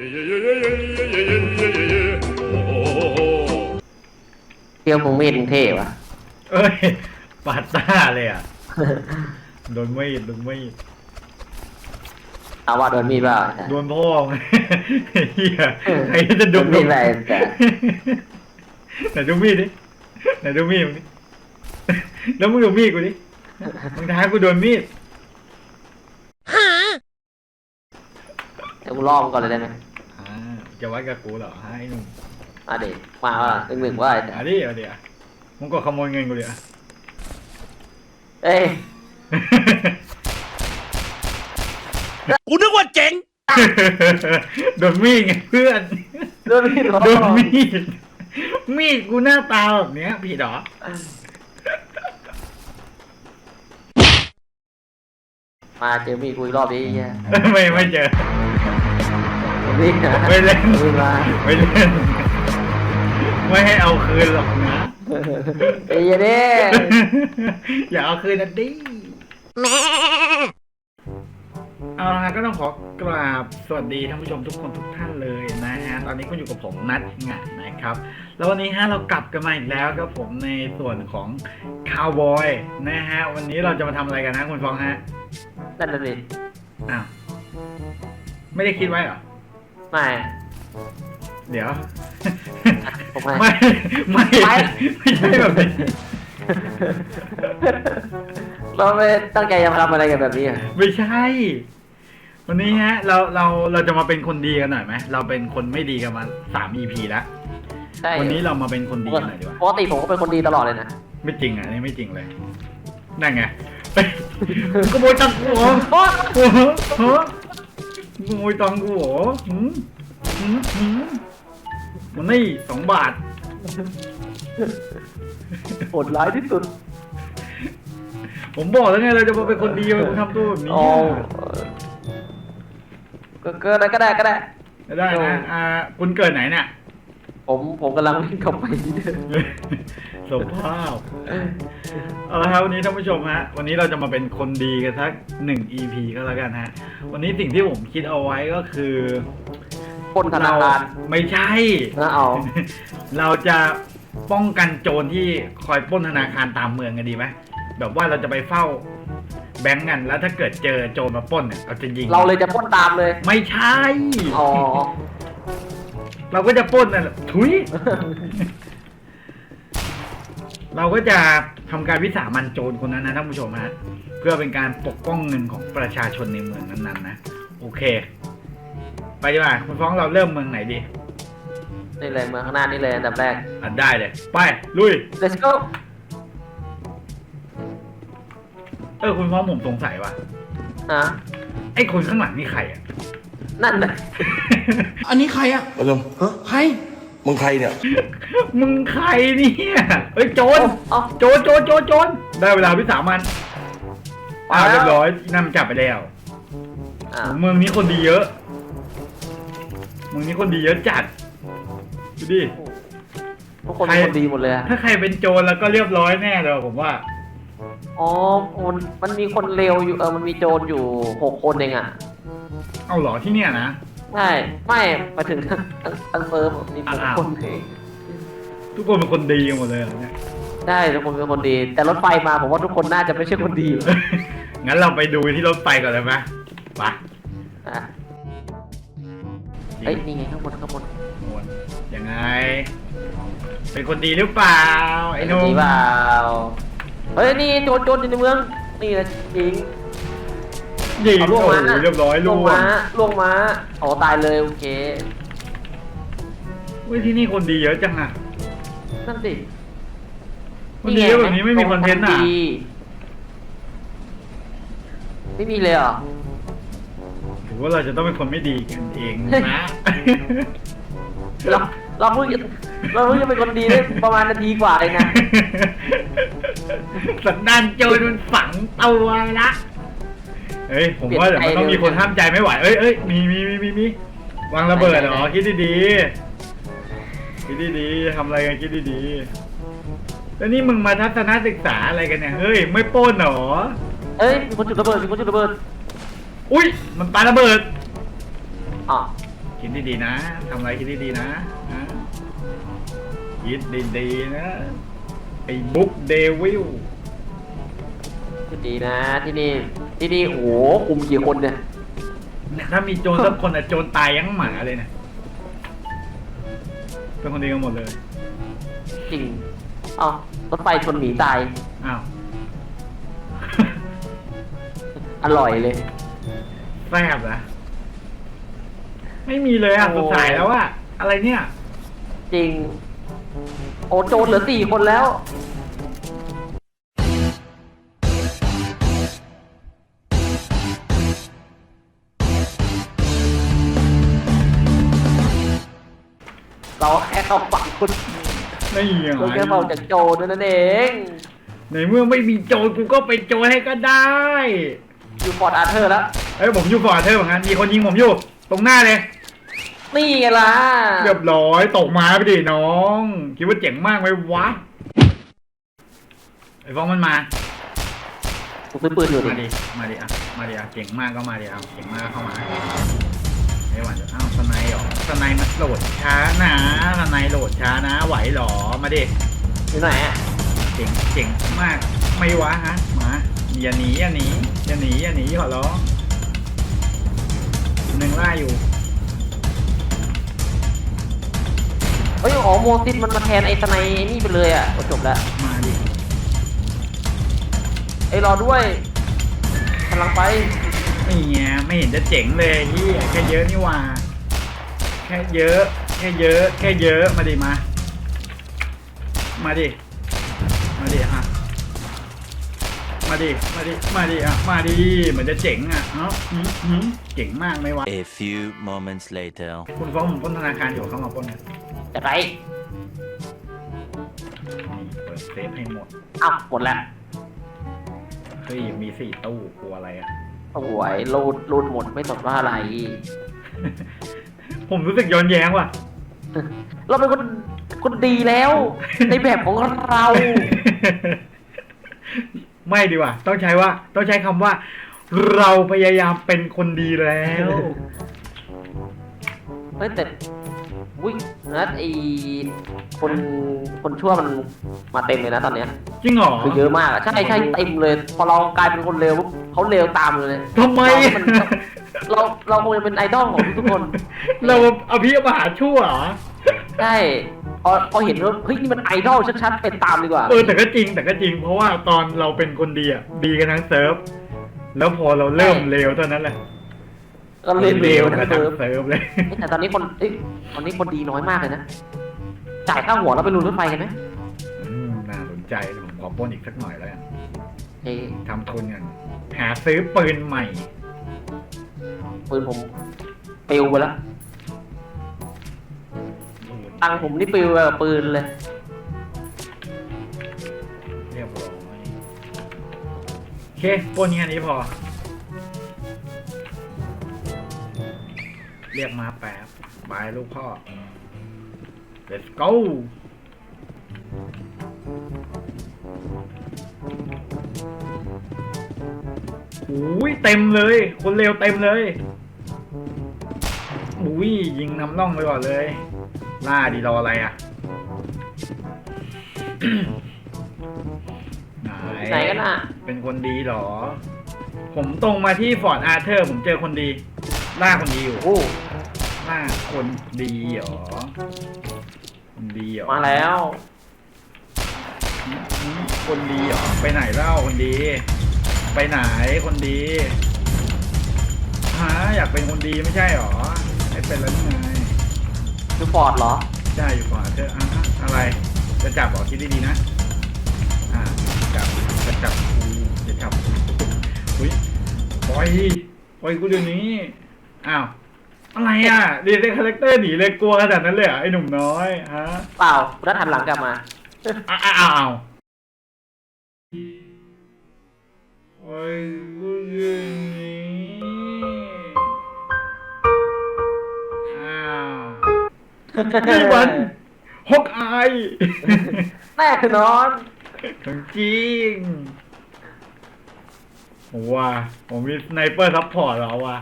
เที่ยวมึงมีดกรุงเทพอะเอ้ย ปาดตาเลยอะ โดนไม่โดนไม่เอาว่าโดนมีดเปล่าโดนพ่อไงเฮียใครจะโดดุนมีดอะไรแต่ไหนดูมีดดิไหนดูมีดมึงดิแล้วมึงดูมีดกูดิมึงท้ากูโดนมีดเดี๋ยวกูล่อมงก่อนเลยได้ไหมอ่า จะวัดกับกูเหรอให้หนุ่มมาเด็กมาว่าหนึ่งหนึ่งว่าอะไรแต่อะดิเอาดิอะมึงก็ขโมยเงินกูดิอะ เอ้ยกูนึกว่าเจ๋ง โดนมีดไงเพื่อนโดนมีดเหรอโดนมีด มีดกูหน้าตาแบบเนี้ยผิดเหรอ มาเจอมีดกูอีกรอบนี้ไอ้เหี้ย ไม่ไม่เจอ มีดนะไม่เล่นมีดมาไม่เล่น ไม่ให้เอาคืนหรอกนะ ไอ้เหี้ยเด้ อย่าเอาคืนนะดิเอาละก็ต้องขอกราบสวัสดีท่านผู้ชมทุกคนทุกท่านเลยนะฮะตอนนี้ก็อยู่กับผมนัดงานนะครับ แล้ววันนี้ฮะเรากลับกันมาอีกแล้วครับผมในส่วนของคาวบอยนะฮะวันนี้เราจะมาทำอะไรกันนะคุณฟองฮะนั่นน่ะสิอ้าวไม่ได้คิดไว้เหรอ ไม่ เดี๋ยว ผมให้ไม่ ไม่ ไม่ ไม่ใช่แบบนี้เราไม่ตั้งใจจะทำอะไรกันแบบนี้อะไม่ใช่ วันนี้ฮะ เราเราเราจะมาเป็นคนดีกันหน่อยไหมเราเป็นคนไม่ดีกันมาสาม EP แล้วใช่วันนี้เรามาเป็นคนดีกันหน่อยดีกว่าปกติผมก็เป็นคนดีตลอดเลยนะไม่จริงอะอันนี่ไม่จริงเลยนั่นไงขโมยตังค์กูเหรอโอ้โหฮะ ขโมยตังค์กูเหรอหืมหืมหืมมันนี่สองบาท โหดร้ายที่สุดผมบอกแล้วไงเราจะมาเป็นคนดีมันทำตัวแบบนี้โอ้ก็ก็ได้ก็ได้ก็ได้ ได้นะอ่าคุณเกิดไหนเนี่ย ผมผมกำลังวิ่งเข้าไปที่เดิมสภาพเอาละครับวันนี้ท่านผู้ชมฮะ วันนี้เราจะมาเป็นคนดีกันสักหนึ่ง EP ก็แล้วกันฮะ วันนี้สิ่งที่ผมคิดเอาไว้ก็คือปล้นธนาคารไม่ใช่ นะเอาเราจะป้องกันโจรที่คอยปล้นธนาคารตามเมืองกันดีไหมแบบว่าเราจะไปเฝ้าแบงก์กันแล้วถ้าเกิดเจอโจรมาปล้นเนี่ยเราจะยิง เราเลยจะปล้นตามเลย ไม่ใช่ อ๋อ เราก็จะปล้นน่ะทุย เราก็จะทำการวิสามันโจรคนนั้นนะท่านผู้ชมฮะเพื่อเป็นการปกป้องเงินของประชาชนในเมืองนั้นๆนะโอเค ไปดีกว่าคุณฟ้องเราเริ่มเมืองไหนดีนี่เลยเมืองข้างหน้านี่เลยอันดับแรก อะได้เลยไปลุย let's go เออคุณฟ้องผมสงสัยว่ะฮะไอ้คนข้างหลังนี่ใครอะ นั่นเลยอันนี้ใครอะอารมณ์ฮะใคร มึงใครเนี่ย มึงใครเนี่ยเอ้ยโจรเอ้าโจรโจรโจรโจรได้เวลาวิสามันไปอ้าวแล้วเรียบร้อยนั่นมันจับไปแล้วอ่าเมืองนี้คนดีเยอะ เมืองนี้คนดีเยอะจัดดูดิทุกคนเป็นคนดีหมดเลยอะถ้าใครเป็นโจรแล้วก็เรียบร้อยแน่เลยผมว่า อ๋อมันมันมีคนเลวอยู่เออมันมีโจรอยู่หกคนเองอะ เอาเหรอที่เนี่ยนะ ใช่ไม่มาถึงทั้งทั้งเซิร์ฟมีหกอ้าว คนเองทุกคนเป็นคนดีกันหมดเลยเหรอเนี่ยใช่ทุกคนเป็นคนดี แต่รถไฟมาผมว่าทุกคนน่าจะไม่ใช่คนดีงั้นเราไปดูที่รถไฟก่อนเลยไหมไปอะเอ้ยนี่ไงข้างบนข้างบนโน่นยังไง เป็นคนดีหรือเปล่า ไอ้หนุ่มดีเปล่าเฮ้ยนี่โจรโจรอยู่ในเมืองนี่นะจริง ยิงเอาโอ้ล่วงโหมาเรียบร้อยล่ล่ววงงม้าล่วงม้าอ๋อตายเลยโอเคเว้ยที่นี่คนดีเยอะจังอะนั่นสิคนดีเยอะแบบนี้ไม่มีคอนเทนต์อะ ดีไม่มีเลยเหรอ ถือว่าเราจะต้องเป็นคนไม่ดีกันเองนะ เราเราเพิ่งจะเราเพิ่งจะเป็นคนดีได้ประมาณนาทีกว่าเลยนะ สันดานโจรมันฝังตัวละ เฮ้ยผมว่าเดี๋ยวมันต้องมีคนห้ามใจไม่ไหวเอ้ยเอ้ยมีมีมีมีมีวางระเบิดเหรอคิดดีๆคิดดีๆทำอะไรกันคิดดีๆแล้วนี่มึงมาทัศนศึกษาอะไรกันเนี่ยเฮ้ยไม่ปล้นเหรอเอ้ยมีคนจุดระเบิดมีคนจุดระเบิดอุ้ยมันปาระเบิดอ๋อคิดดีๆนะทำอะไรคิดดีๆนะฮะคิดดีๆนะไอ้บุ๊กเดวิลดีนะที่นี่ ที่นี่โอ้โหคุมกี่คนเนี่ยเนี่ย ถ้ามีโจรสักคนอะโจรตายยังหมาเลยเนี่ยเป็นคนดีกันหมดเลย จริงอ๋อรถไฟชนหมีตาย อ้าว อร่อยเลย แซ่บนะไม่มีเลยอะโอ้ สุดท้ายแล้วอะอะไรเนี่ย จริง โอ้โจรเหลือสี่คนแล้ว เราแค่เข้าฝั่งคุณไม่เหรเราแค่เบาจากโจรนั่นเอง ในเมื่อไม่มีโจรกูก็ไปโจรให้ก็ได้ อยู่ฟอร์ดอาร์เธอร์แล้วเอ้ยผมอยู่ฟอร์ดเธอร์เหมือนกันมีคนยิงผมอยู่ตรงหน้าเลย นี่ไงล่ะเรียบร้อยตกมาไปดิน้อง คิดว่าเจ๋งมากไหมวะไอ้ฟองมันมา ผมซื้อปืนอยู่ดิมาดิมาดิอะมาดิอะเก่งมากก็มาดิอะเก่งมากก็เข้ามา ไม่หวั่นจะอ้าวสไนด์เหรอสไนด์มันโหลดช้านะสไนด์โหลดช้านะ ไหวเหรอมาดิอยู่ไหนอะเก่งเก่งมากไม่วะฮะมาอย่าหนีอย่าหนีอย่าหนีอย่าหนีขอร้องหนึ่งล่าอยู่เฮ้ยอ๋อโมซิสมันมาแทนไอ้สไนไอ้นี่ไปเลยอะก็จบแล้วมาดิไอ้ยรอด้วยกำลังไป ไม่เงี้ยไม่เห็นจะเจ๋งเลยที่แค่เยอะนี่หว่า แค่เยอะ แค่เยอะ แค่เยอะมาดิมา มาดิ มาดิอะ มาดิ มาดิ มาดิอะ มาดิเหมือนจะเจ๋งอะเอ้าหืมหืมเจ๋งมากไหมวะ A few moments later. คุณฟ้องผมปล้นธนาคารอยู่เข้ามาปล้นนะจะไปนี่เปิดเซฟให้หมดอ้าวหมดแล้วเฮ้ยมีสี่ตู้กลัวอะไรอะ โอ้ยรูดรูดหมดไม่สนว่าอะไร ผมรู้สึกย้อนแย้งว่ะ เราเป็นคนคนดีแล้ว ในแบบของเรา ไม่ดีกว่าต้องใช้ว่า ต้องใช้คำว่า เราพยายามเป็นคนดีแล้ว เฮ้ยแต่ วิ่งนะไอคนคนชั่วมันมาเต็มเลยนะตอนเนี้ยจริงเหรอคือเยอะมากอะใช่ใช่เต็มเลย พอเรากลายเป็นคนเร็วปุ๊บเขาเร็วตามเลยทำไมเราเราคงจะเป็นไอดอลของทุกๆคน เราอภิมหาชั่วเหรอใช่พอพอเห็นว่าเฮ้ยนี่มันไอดอลชัดๆเป็นตามดีกว่า เออแต่ก็จริงแต่ก็จริงเพราะว่าตอนเราเป็นคนดีอะดีกันทั้งเซิร์ฟแล้วพอเราเริ่มเลวเท่านั้นแหละ ก็เล่นเร็วกันะนเธทั้งอเซิร์ฟเลยแต่ตอนนี้คนเอ้ยตอนนี้คนดีน้อยมากเลยนะจ่ายค่าหัวเราไปลุนรถไฟกันไหมอืมน่าสนใจผมขอปล้นอีกสักหน่อยแล้วกันเอ้ยทำทุนกันหาซื้อปืนใหม่ ปืนผมปิวไปแล้วตังค์ผมนี่ปิวไปกับปืนเลย เรียบร้อยโอเคปล้นแค่นี้พอ เรียกมาแป๊บบายลูกพ่อ let's go อุ้ยเต็มเลย คนเร็วเต็มเลยอุ้ยยิงนำน่องไปก่อนเลย ล่าดีรออะไรอะไหนกันน่ะ เป็นคนดีเหรอ ผมตรงมาที่ฟอร์ดอาร์เธอร์ ผมเจอคนดี ล่าคนดีอยู่โอ้ล่าคนดีเหรอคนดีเหรอมาแล้วอืมคนดีเหรอไปไหนเล่าคนดี ไปไหนคนดีฮะอยากเป็นคนดีไม่ใช่เหรอไม่เป็นแล้วนี่ไงคือฟอร์ดเหรอใช่อยู่ฟอร์ดอาร์เธอร์อะอะอะไร จะจับเหรอคิดดีๆนะอ่าจับจะจับกูจะจับกูอุ้ยปล่อยปล่อยกูเดี๋ยวนี้ อ้าวอะไรอะเรียนเล่นคาแรคเตอร์หนีเลยกลัวขนาดนั้นเลยเหรอไอ้หนุ่มน้อยฮะเปล่าแล้วทันหลังกลับมาอ้าวอ้าวอ้าวปล่อยกูเดี๋ยวนี้อ้าวนี่มันฮอกอายแน่นอนของจริงว้าผมมีสไนเปอร์ซัพพอร์ตแล้วว่ะ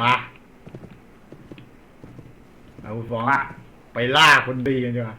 มา เอาฟ้องอะไปล่าคนดีกันดีกว่า